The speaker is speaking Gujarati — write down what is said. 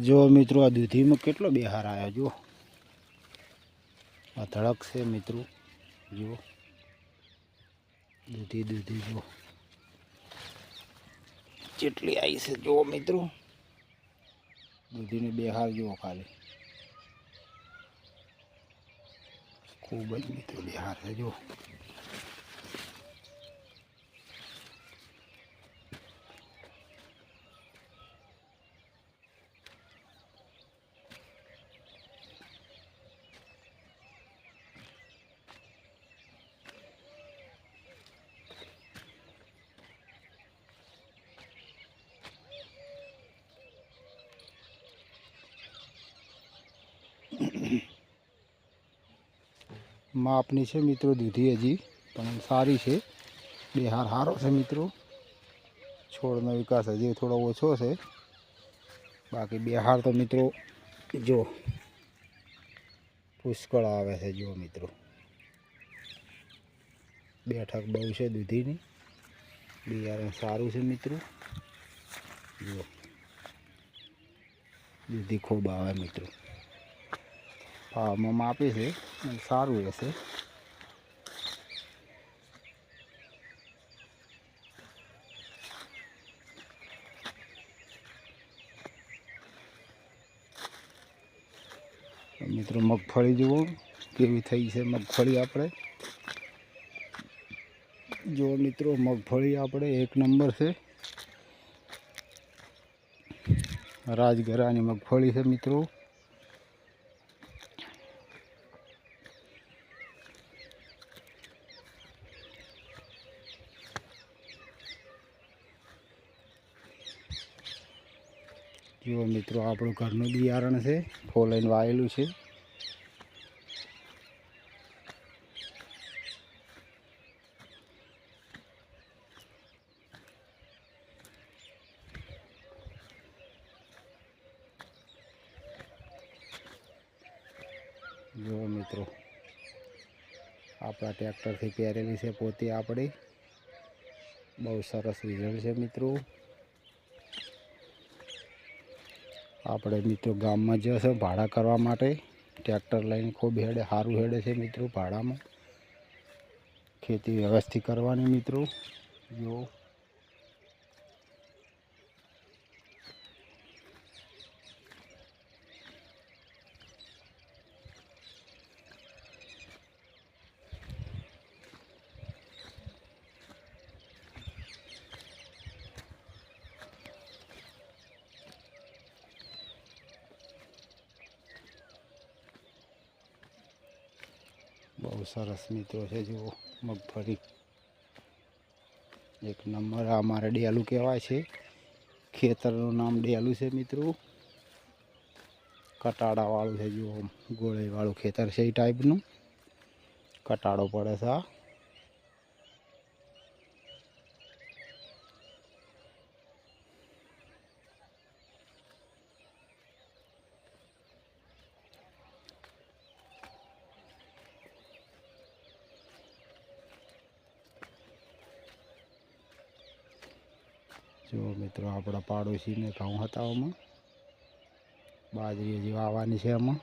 જો મિત્રો આ દૂધીમાં કેટલો બિહાર આવ્યો જુઓ. આ ધડક છે મિત્રો, જુઓ. દૂધી દૂધી, જુઓ. જેટલી આવી છે, જુઓ મિત્રો. દૂધીની બિહાર જુઓ ખાલી. ખૂબ જ મિત્રો બિહાર છે, જુઓ. માપની છે મિત્રો દૂધી હજી, પણ સારી છે. બિહાર સારો છે મિત્રો. છોડનો વિકાસ હજી થોડો ઓછો છે. બાકી બિહાર તો મિત્રો, જો, પુષ્કળ આવે છે જુઓ મિત્રો. બેઠક બહુ છે દૂધીની. બિયારણ સારું છે મિત્રો. જુઓ દૂધી ખૂબ આવે મિત્રો. ભાવમાં માપે છે. સારું રહેશે મિત્રો, મગફળી જુઓ, કેવી થઈ છે મગફળી આપણે. જો મિત્રો, મગફળી આપણે એક નંબર છે. રાજગરાની મગફળી છે મિત્રો. જુઓ મિત્રો, આપણું ઘરનું બિયારણ છે ફોલાઈને વાયેલું છે. જુઓ મિત્રો, આપણા ટ્રેક્ટરથી પહેરેલી છે પોતે આપણે. બહુ સરસ રિઝલ્ટ છે મિત્રો. આપણે મિત્રો ગામમાં જશે ભાડા કરવા માટે ટ્રેક્ટર લઈને ખૂબ હેડે, સારું હેડે છે મિત્રો ભાડામાં. ખેતી વ્યવસ્થિત કરવાની મિત્રો, જો સરસ મિત્રો છે, જુઓ, મગફળી. એક નંબર, આ અમારે ડેલું કહેવાય છે. ખેતરનું નામ ડેલું છે મિત્રો. કટાડાવાળું છે, જુઓ ગોળીવાળું ખેતર છે એ ટાઈપનું કટાડો પડે છે, આ. જો મિત્રો આપણા પાડોશીને ઘઉં હતા આમાં બાજરી હજી વાવવાની છે આમાં